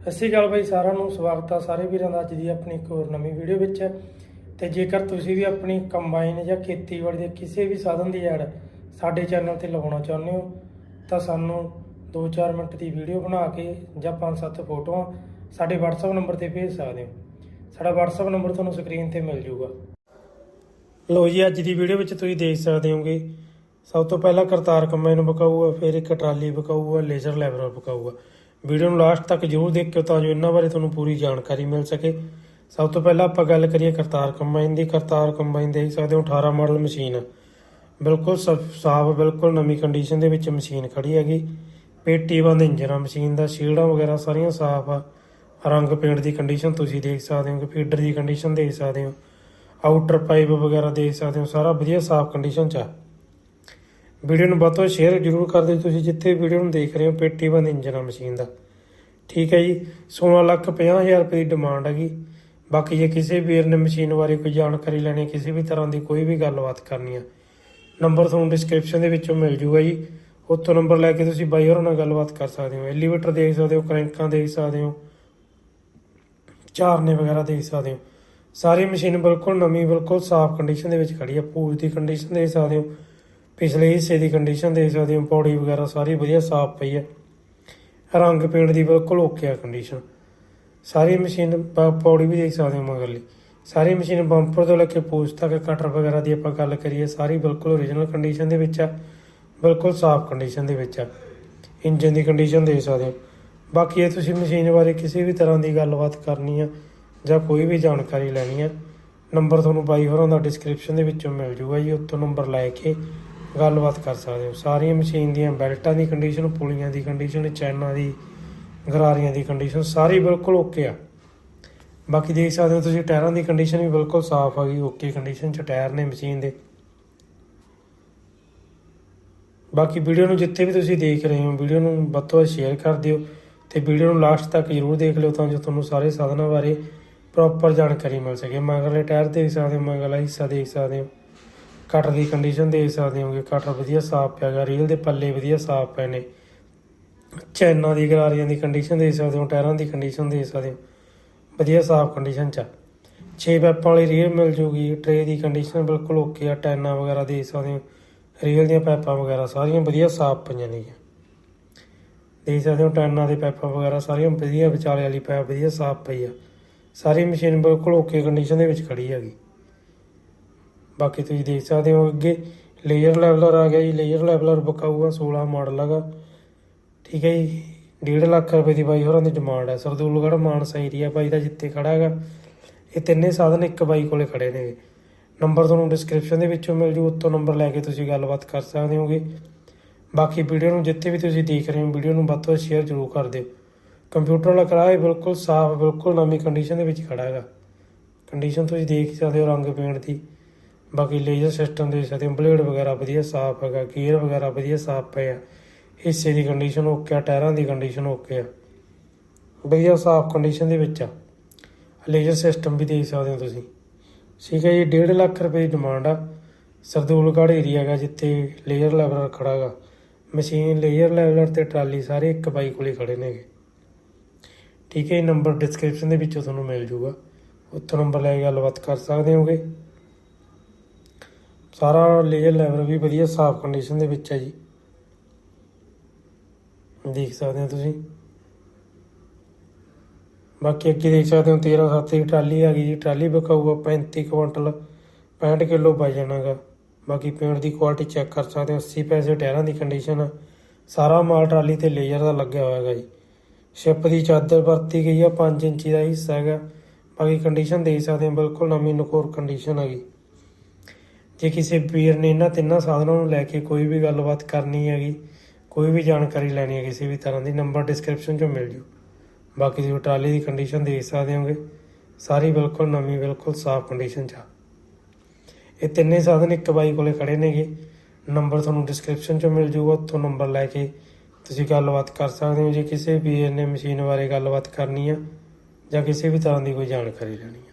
ਸਤਿ ਸ਼੍ਰੀ ਅਕਾਲ ਬਾਈ, ਸਾਰਿਆਂ ਨੂੰ ਸਵਾਗਤ ਆ ਸਾਰੇ ਵੀਰਾਂ ਦਾ ਅੱਜ ਦੀ ਆਪਣੀ ਇੱਕ ਹੋਰ ਨਵੀਂ ਵੀਡੀਓ ਵਿੱਚ। ਤੇ ਜੇਕਰ ਤੁਸੀਂ ਵੀ ਆਪਣੀ ਕੰਬਾਈਨ ਜਾਂ ਖੇਤੀਬਾੜੀ ਦੇ ਕਿਸੇ ਵੀ ਸਾਧਨ ਦੀ ਐਡ ਸਾਡੇ ਚੈਨਲ ਤੇ ਲਗਾਉਣਾ ਚਾਹੁੰਦੇ ਹੋ, ਤਾਂ ਸਾਨੂੰ 2-4 ਮਿੰਟ ਦੀ ਵੀਡੀਓ ਬਣਾ ਕੇ ਜਾਂ 5-7 ਫੋਟੋਆਂ ਸਾਡੇ WhatsApp ਨੰਬਰ ਤੇ ਭੇਜ ਸਕਦੇ ਹੋ। ਸਾਡਾ WhatsApp ਨੰਬਰ ਤੁਹਾਨੂੰ ਸਕਰੀਨ ਤੇ ਮਿਲ ਜਾਊਗਾ। ਲੋ ਜੀ, ਅੱਜ ਦੀ ਵੀਡੀਓ ਵਿੱਚ ਤੁਸੀਂ ਦੇਖ ਸਕਦੇ ਹੋਗੇ, ਸਭ ਤੋਂ ਪਹਿਲਾਂ ਕਰਤਾਰ ਕੰਬਾਈਨ ਬਕਾਊਗਾ ਫਿਰ ਇੱਕ ਟਰਾਲੀ ਬਕਾਊਗਾ ਲੇਜ਼ਰ ਲੈਵਲਰ ਬਕਾਊਗਾ ਵੀਡੀਓ ਨੂੰ ਲਾਸਟ ਤੱਕ ਜਰੂਰ ਦੇਖਿਓ ਤਾਂ ਜੋ ਇਹਨਾਂ ਬਾਰੇ ਤੁਹਾਨੂੰ ਪੂਰੀ ਜਾਣਕਾਰੀ ਮਿਲ ਸਕੇ। ਸਭ ਤੋਂ ਪਹਿਲਾਂ ਆਪਾਂ ਗੱਲ ਕਰੀਏ ਕਰਤਾਰ ਕੰਬਾਈਨ ਦੀ। ਕਰਤਾਰ ਕੰਬਾਈਨ ਦੇਖ ਸਕਦੇ ਹੋ 18 ਮਾਡਲ ਮਸ਼ੀਨ ਬਿਲਕੁਲ ਸ- ਸਾਫ਼, ਬਿਲਕੁਲ ਨਵੀਂ ਕੰਡੀਸ਼ਨ ਦੇ ਵਿੱਚ ਮਸ਼ੀਨ ਖੜੀ ਹੈਗੀ। ਪੇਟੀ ਬੰਦ ਇੰਜਨ ਆ ਮਸ਼ੀਨ ਦਾ, ਸ਼ੀਲਡਾਂ ਵਗੈਰਾ ਸਾਰੀਆਂ ਸਾਫ਼ ਆ। ਰੰਗ ਪੇਂਟ ਦੀ ਕੰਡੀਸ਼ਨ ਤੁਸੀਂ ਦੇਖ ਸਕਦੇ ਹੋ ਕਿ ਫੀਡਰ ਦੀ ਕੰਡੀਸ਼ਨ ਦੇਖ ਸਕਦੇ ਹੋ। ਆਊਟਰ ਪਾਈਪ ਵਗੈਰਾ ਦੇਖ ਸਕਦੇ ਹੋ, ਸਾਰਾ ਵਧੀਆ ਸਾਫ਼ ਕੰਡੀਸ਼ਨ 'ਚ ਆ। ਵੀਡੀਓ ਨੂੰ ਵੱਧ ਤੋਂ ਸ਼ੇਅਰ ਜ਼ਰੂਰ ਕਰ ਦਿਓ। ਤੁਸੀਂ ਜਿੱਥੇ ਵੀਡੀਓ ਨੂੰ ਦੇਖ ਰਹੇ ਹੋ, ਪੇਟੀ ਬੰਦ ਇੰਜਨ ਆ, ਮਸ਼ੀਨ ਦਾ। ਠੀਕ ਹੈ ਜੀ। 16 ਲੱਖ 50 ਹਜ਼ਾਰ ਰੁਪਏ ਦੀ ਡਿਮਾਂਡ ਹੈਗੀ ਬਾਕੀ ਜੇ ਕਿਸੇ ਵੀਰ ਨੇ ਮਸ਼ੀਨ ਬਾਰੇ ਕੋਈ ਜਾਣਕਾਰੀ ਲੈਣੀ ਕਿਸੇ ਵੀ ਤਰ੍ਹਾਂ ਦੀ ਕੋਈ ਵੀ ਗੱਲਬਾਤ ਕਰਨੀ ਆ, ਨੰਬਰ ਤੁਹਾਨੂੰ ਡਿਸਕ੍ਰਿਪਸ਼ਨ ਦੇ ਵਿੱਚੋਂ ਮਿਲ ਜੂਗਾ ਜੀ। ਉੱਥੋਂ ਨੰਬਰ ਲੈ ਕੇ ਤੁਸੀਂ ਬਾਈ ਹੋਰਾਂ ਨਾਲ ਗੱਲਬਾਤ ਕਰ ਸਕਦੇ ਹੋ। ਐਲੀਵੇਟਰ ਦੇਖ ਸਕਦੇ ਹੋ, ਕ੍ਰੈਂਕਾਂ ਦੇਖ ਸਕਦੇ ਹੋ, ਝਾਰਨੇ ਵਗੈਰਾ ਦੇਖ ਸਕਦੇ ਹੋ। ਸਾਰੀ ਮਸ਼ੀਨ ਬਿਲਕੁਲ ਨਵੀਂ, ਬਿਲਕੁਲ ਸਾਫ਼ ਕੰਡੀਸ਼ਨ ਦੇ ਵਿੱਚ ਖੜੀ ਆ। ਪੂਛ ਦੀ ਕੰਡੀਸ਼ਨ ਦੇਖ ਸਕਦੇ ਹੋ। ਪਿਛਲੇ ਹਿੱਸੇ ਦੀ ਕੰਡੀਸ਼ਨ ਦੇਖ ਸਕਦੇ ਹੋ, ਪੌੜੀ ਵਗੈਰਾ ਸਾਰੀ ਵਧੀਆ ਸਾਫ਼ ਪਈ ਹੈ। ਰੰਗ ਪੇਂਟ ਦੀ ਬਿਲਕੁਲ ਓਕੇ ਆ ਕੰਡੀਸ਼ਨ ਸਾਰੀ ਮਸ਼ੀਨ ਪੌੜੀ ਵੀ ਦੇਖ ਸਕਦੇ ਹੋ ਮਗਰਲੀ। ਸਾਰੀ ਮਸ਼ੀਨ ਬੰਪਰ ਤੋਂ ਲੈ ਕੇ ਪੂਛ ਤੱਕ ਕਟਰ ਵਗੈਰਾ ਦੀ ਆਪਾਂ ਗੱਲ ਕਰੀਏ, ਸਾਰੀ ਬਿਲਕੁਲ ਓਰੀਜਨਲ ਕੰਡੀਸ਼ਨ ਦੇ ਵਿੱਚ ਆ। ਬਿਲਕੁਲ ਸਾਫ਼ ਕੰਡੀਸ਼ਨ ਦੇ ਵਿੱਚ ਆ। ਇੰਜਨ ਦੀ ਕੰਡੀਸ਼ਨ ਦੇਖ ਸਕਦੇ ਹੋ। ਬਾਕੀ ਇਹ ਤੁਸੀਂ ਮਸ਼ੀਨ ਬਾਰੇ ਕਿਸੇ ਵੀ ਤਰ੍ਹਾਂ ਦੀ ਗੱਲਬਾਤ ਕਰਨੀ ਆ, ਜਾਂ ਕੋਈ ਵੀ ਜਾਣਕਾਰੀ ਲੈਣੀ ਆ ਨੰਬਰ ਤੁਹਾਨੂੰ ਬਾਈ ਹੋਰਾਂ ਦਾ ਡਿਸਕ੍ਰਿਪਸ਼ਨ ਦੇ ਵਿੱਚੋਂ ਮਿਲ ਜੂਗਾ ਜੀ, ਉੱਥੋਂ ਨੰਬਰ ਲੈ ਕੇ ਗੱਲਬਾਤ ਕਰ ਸਕਦੇ ਹੋ। ਸਾਰੀਆਂ ਮਸ਼ੀਨ ਦੀਆਂ ਬੈਲਟਾਂ ਦੀ ਕੰਡੀਸ਼ਨ ਪੁਲੀਆਂ ਦੀ ਕੰਡੀਸ਼ਨ ਚੈਨਾਂ ਦੀ, ਗਰਾਰੀਆਂ ਦੀ ਕੰਡੀਸ਼ਨ ਸਾਰੀ ਬਿਲਕੁਲ ਓਕੇ ਆ। ਬਾਕੀ ਦੇਖ ਸਕਦੇ ਹੋ ਤੁਸੀਂ, ਟਾਇਰਾਂ ਦੀ ਕੰਡੀਸ਼ਨ ਵੀ ਬਿਲਕੁਲ ਸਾਫ਼ ਆ ਗਈ ਓਕੇ ਕੰਡੀਸ਼ਨ ਚ ਟਾਇਰ ਨੇ ਮਸ਼ੀਨ ਦੇ। ਬਾਕੀ ਵੀਡੀਓ ਨੂੰ ਜਿੱਥੇ ਵੀ ਤੁਸੀਂ ਦੇਖ ਰਹੇ ਹੋ ਵੀਡੀਓ ਨੂੰ ਵੱਧ ਤੋਂ ਵੱਧ ਸ਼ੇਅਰ ਕਰ ਦਿਓ ਤੇ ਵੀਡੀਓ ਨੂੰ ਲਾਸਟ ਤੱਕ ਜ਼ਰੂਰ ਦੇਖ ਲਿਓ ਤਾਂ ਜੋ ਤੁਹਾਨੂੰ ਸਾਰੇ ਸਾਧਨਾਂ ਬਾਰੇ ਪ੍ਰੋਪਰ ਜਾਣਕਾਰੀ ਮਿਲ ਸਕੇ। ਮਗਰਲੇ ਟਾਇਰ ਦੇਖ ਸਕਦੇ ਹੋ, ਮਗਰਲਾ ਹਿੱਸਾ ਦੇਖ ਸਕਦੇ ਹੋ। ਕਟਰ ਦੀ ਕੰਡੀਸ਼ਨ ਦੇਖ ਸਕਦੇ ਹੋਗੇ ਕਟਰ ਵਧੀਆ ਸਾਫ਼ ਪਿਆ ਗਾ ਰੀਲ ਦੇ ਪੱਲੇ ਵਧੀਆ ਸਾਫ਼ ਪਏ ਨੇ। ਚੈਨਾਂ ਦੀ, ਗਰਾਰੀਆਂ ਦੀ ਕੰਡੀਸ਼ਨ ਦੇਖ ਸਕਦੇ ਹੋ, ਟਾਇਰਾਂ ਦੀ ਕੰਡੀਸ਼ਨ ਦੇਖ ਸਕਦੇ ਹੋ। ਵਧੀਆ ਸਾਫ਼ ਕੰਡੀਸ਼ਨ ਚ 6 ਪੈਪਾਂ ਵਾਲੀ ਰੀਲ ਮਿਲ ਜੂਗੀ ਟਰੇ ਦੀ ਕੰਡੀਸ਼ਨ ਬਿਲਕੁਲ ਓਕੇ ਆ, ਟੈਨਾਂ ਵਗੈਰਾ ਦੇਖ ਸਕਦੇ ਹੋ। ਰੀਲ ਦੀਆਂ ਪੈਪਾਂ ਵਗੈਰਾ ਸਾਰੀਆਂ ਵਧੀਆ ਸਾਫ਼ ਪਈਆਂ ਨੇ ਦੇਖ ਸਕਦੇ ਹੋ, ਟੈਨਾਂ ਦੇ ਪੈਪਾਂ ਵਗੈਰਾ ਸਾਰੀਆਂ ਵਧੀਆ ਵਿਚਾਲੇ ਵਾਲੀ ਪੈਪ ਵਧੀਆ ਸਾਫ਼ ਪਈ ਆ। ਸਾਰੀ ਮਸ਼ੀਨ ਬਿਲਕੁਲ ਓਕੇ ਕੰਡੀਸ਼ਨ ਦੇ ਵਿੱਚ ਖੜੀ ਹੈਗੀ। ਬਾਕੀ ਤੁਸੀਂ ਦੇਖ ਸਕਦੇ ਹੋ ਅੱਗੇ ਲੇਅਰ ਲੈਵਲਰ ਆ ਗਿਆ ਜੀ ਲੇਅਰ ਲੈਵਲਰ ਬਕਾਊਗਾ 16 ਮਾਡਲ ਹੈਗਾ। ਠੀਕ ਹੈ ਜੀ 1.5 ਲੱਖ ਰੁਪਏ ਦੀ ਬਾਈ ਹੋਰਾਂ ਦੀ ਡਿਮਾਂਡ ਹੈ। ਸਰਦੂਲਗੜ੍ਹ, ਮਾਨਸਾ ਏਰੀਆ ਬਾਈ ਦਾ ਜਿੱਥੇ ਖੜਾ ਹੈਗਾ, ਇਹ ਤਿੰਨੇ ਸਾਧਨ ਇੱਕ ਬਾਈ ਕੋਲੇ ਖੜੇ ਨੇ। ਨੰਬਰ ਤੁਹਾਨੂੰ ਡਿਸਕ੍ਰਿਪਸ਼ਨ ਦੇ ਵਿੱਚੋਂ ਮਿਲ ਜੂ, ਉੱਤੋਂ ਨੰਬਰ ਲੈ ਕੇ ਤੁਸੀਂ ਗੱਲਬਾਤ ਕਰ ਸਕਦੇ ਹੋਗੇ। ਬਾਕੀ ਵੀਡੀਓ ਨੂੰ ਜਿੱਥੇ ਵੀ ਤੁਸੀਂ ਦੇਖ ਰਹੇ ਹੋ ਵੀਡੀਓ ਨੂੰ ਵੱਧ ਤੋਂ ਵੱਧ ਸ਼ੇਅਰ ਜ਼ਰੂਰ ਕਰ ਦਿਓ। ਕੰਪਿਊਟਰ ਵਾਲਾ ਕਰਾ ਇਹ ਬਿਲਕੁਲ ਸਾਫ਼, ਬਿਲਕੁਲ ਨਵੀਂ ਕੰਡੀਸ਼ਨ ਦੇ ਵਿੱਚ ਖੜਾ ਹੈਗਾ। ਕੰਡੀਸ਼ਨ ਤੁਸੀਂ ਦੇਖ ਹੀ ਸਕਦੇ ਹੋ, ਰੰਗ ਪੇਂਟ ਦੀ। ਬਾਕੀ ਲੇਜ਼ਰ ਸਿਸਟਮ ਦੇ ਸਕਦੇ ਹੋ ਬਲੇਡ ਵਗੈਰਾ ਵਧੀਆ ਸਾਫ਼ ਹੈਗਾ ਗੀਅਰ ਵਗੈਰਾ ਵਧੀਆ ਸਾਫ਼ ਪਏ ਆ। ਹਿੱਸੇ ਦੀ ਕੰਡੀਸ਼ਨ ਓਕੇ ਆ, ਟਾਇਰਾਂ ਦੀ ਕੰਡੀਸ਼ਨ ਓਕੇ ਆ। ਵਧੀਆ ਸਾਫ਼ ਕੰਡੀਸ਼ਨ ਦੇ ਵਿੱਚ ਆ। ਲੇਜ਼ਰ ਸਿਸਟਮ ਵੀ ਦੇਖ ਸਕਦੇ ਹੋ ਤੁਸੀਂ। ਠੀਕ ਹੈ ਜੀ 1.5 ਲੱਖ ਰੁਪਏ ਦੀ ਡਿਮਾਂਡ ਆ। ਸਰਦੂਲਗੜ੍ਹ ਏਰੀਆ ਹੈਗਾ ਜਿੱਥੇ ਲੇਜ਼ਰ ਲੈਵਲਰ ਖੜਾ ਹੈਗਾ। ਮਸ਼ੀਨ ਲੇਜ਼ਰ ਲੈਵਲਰ ਤੇ ਟਰਾਲੀ ਸਾਰੇ ਇੱਕ ਬਾਈ ਕੋਲੇ ਖੜੇ ਨੇਗੇ। ਠੀਕ ਹੈ ਇਹ ਨੰਬਰ ਡਿਸਕ੍ਰਿਪਸ਼ਨ ਦੇ ਵਿੱਚੋਂ ਤੁਹਾਨੂੰ ਮਿਲ ਜੂਗਾ। ਉੱਥੋਂ ਨੰਬਰ ਲੈ ਕੇ ਗੱਲਬਾਤ ਕਰ ਸਕਦੇ ਹੋਗੇ। ਸਾਰਾ ਲੇਜ਼ਰ ਲੈਵਲ ਵੀ ਵਧੀਆ, ਸਾਫ਼ ਕੰਡੀਸ਼ਨ ਦੇ ਵਿੱਚ ਹੈ ਜੀ। ਦੇਖ ਸਕਦੇ ਹੋ ਤੁਸੀਂ। ਬਾਕੀ ਅੱਗੇ ਦੇਖ ਸਕਦੇ ਹੋ 13 7 ਦੀ ਟਰਾਲੀ ਆ ਗਈ ਜੀ। ਟਰਾਲੀ ਬਕਾਊਗਾ 35 ਕੁਇੰਟਲ 65 ਕਿਲੋ ਵਜਨ ਹੈਗਾ ਬਾਕੀ ਪੇਂਟ ਦੀ ਕੁਆਲਿਟੀ ਚੈੱਕ ਕਰ ਸਕਦੇ ਹੋ 80 ਪੈਸੇ ਟਾਇਰਾਂ ਦੀ ਕੰਡੀਸ਼ਨ ਸਾਰਾ ਮਾਲ ਟਰਾਲੀ ਤੇ ਲੇਜ਼ਰ ਦਾ ਲੱਗਿਆ ਹੋਇਆ ਹੈਗਾ ਜੀ। ਸ਼ਿਪ ਦੀ ਚਾਦਰ ਵਰਤੀ ਗਈ ਆ 5 ਇੰਚੀ ਦਾ ਹਿੱਸਾ ਹੈਗਾ। ਬਾਕੀ ਕੰਡੀਸ਼ਨ ਦੇਖ ਸਕਦੇ ਹੋ, ਬਿਲਕੁਲ ਨਵੀਂ ਨਕੋਰ ਕੰਡੀਸ਼ਨ ਹੈਗੀ ਜੇ ਕਿਸੇ ਵੀਰ ਨੇ ਇਹਨਾਂ ਤਿੰਨਾਂ ਸਾਧਨਾਂ ਨੂੰ ਲੈ ਕੇ ਕੋਈ ਵੀ ਗੱਲਬਾਤ ਕਰਨੀ ਹੈਗੀ, ਕੋਈ ਵੀ ਜਾਣਕਾਰੀ ਲੈਣੀ ਹੈ ਕਿਸੇ ਵੀ ਤਰ੍ਹਾਂ ਦੀ ਨੰਬਰ ਡਿਸਕ੍ਰਿਪਸ਼ਨ 'ਚੋਂ ਮਿਲ ਜੂ। ਬਾਕੀ ਤੁਸੀਂ ਟਰਾਲੀ ਦੀ ਕੰਡੀਸ਼ਨ ਦੇਖ ਸਕਦੇ ਹੋਗੇ। ਸਾਰੀ ਬਿਲਕੁਲ ਨਵੀਂ, ਬਿਲਕੁਲ ਸਾਫ਼ ਕੰਡੀਸ਼ਨ 'ਚ ਆ। ਇਹ ਤਿੰਨੇ ਸਾਧਨ ਇੱਕ ਬਾਈ ਕੋਲੇ ਖੜੇ ਨੇਗੇ। ਨੰਬਰ ਤੁਹਾਨੂੰ ਡਿਸਕ੍ਰਿਪਸ਼ਨ 'ਚ ਮਿਲ ਜੂਗਾ, ਉੱਥੋਂ ਨੰਬਰ ਲੈ ਕੇ ਤੁਸੀਂ ਗੱਲਬਾਤ ਕਰ ਸਕਦੇ ਹੋ। ਜੇ ਕਿਸੇ ਵੀਰ ਨੇ ਮਸ਼ੀਨ ਬਾਰੇ ਗੱਲਬਾਤ ਕਰਨੀ ਆ ਜਾਂ ਕਿਸੇ ਵੀ ਤਰ੍ਹਾਂ ਦੀ ਕੋਈ ਜਾਣਕਾਰੀ ਲੈਣੀ ਆ।